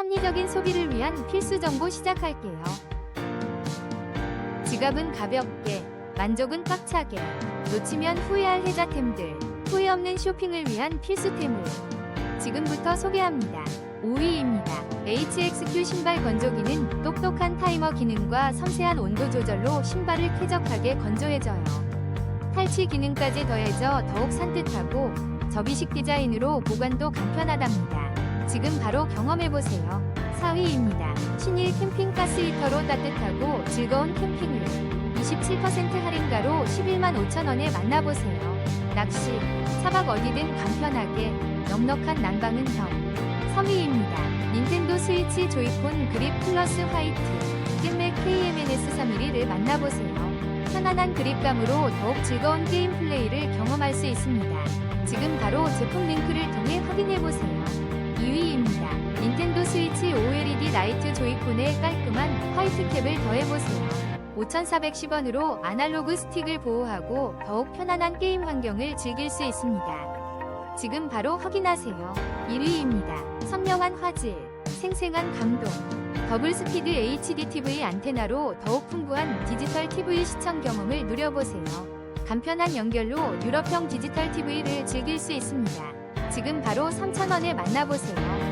합리적인 소비를 위한 필수 정보 시작할게요. 지갑은 가볍게, 만족은 꽉차게, 놓치면 후회할 혜자템들, 후회 없는 쇼핑을 위한 필수템을 지금부터 소개합니다. 5위입니다. HXQ 신발 건조기는 똑똑한 타이머 기능과 섬세한 온도 조절로 신발을 쾌적하게 건조해져요. 탈취 기능까지 더해져 더욱 산뜻하고 접이식 디자인으로 보관도 간편하답니다. 지금 바로 경험해보세요. 4위입니다. 신일 캠핑 가스 히터로 따뜻하고 즐거운 캠핑을 27% 할인가로 11만 5천원에 만나보세요. 낚시, 차박 어디든 간편하게 넉넉한 난방은 형. 3위입니다. 닌텐도 스위치 조이콘 그립 플러스 화이트 겜맥 KMNS311을 만나보세요. 편안한 그립감으로 더욱 즐거운 게임 플레이를 경험할 수 있습니다. 지금 바로 제품 링크를 통해 확인해보세요. 2위입니다. 닌텐도 스위치 OLED 라이트 조이콘에 깔끔한 화이트 캡을 더해보세요. 5,410원으로 아날로그 스틱을 보호하고 더욱 편안한 게임 환경을 즐길 수 있습니다. 지금 바로 확인하세요. 1위입니다. 선명한 화질, 생생한 감동. 더블 스피드 HD TV 안테나로 더욱 풍부한 디지털 TV 시청 경험을 누려보세요. 간편한 연결로 유럽형 디지털 TV를 즐길 수 있습니다. 지금 바로 3,000원에 만나보세요.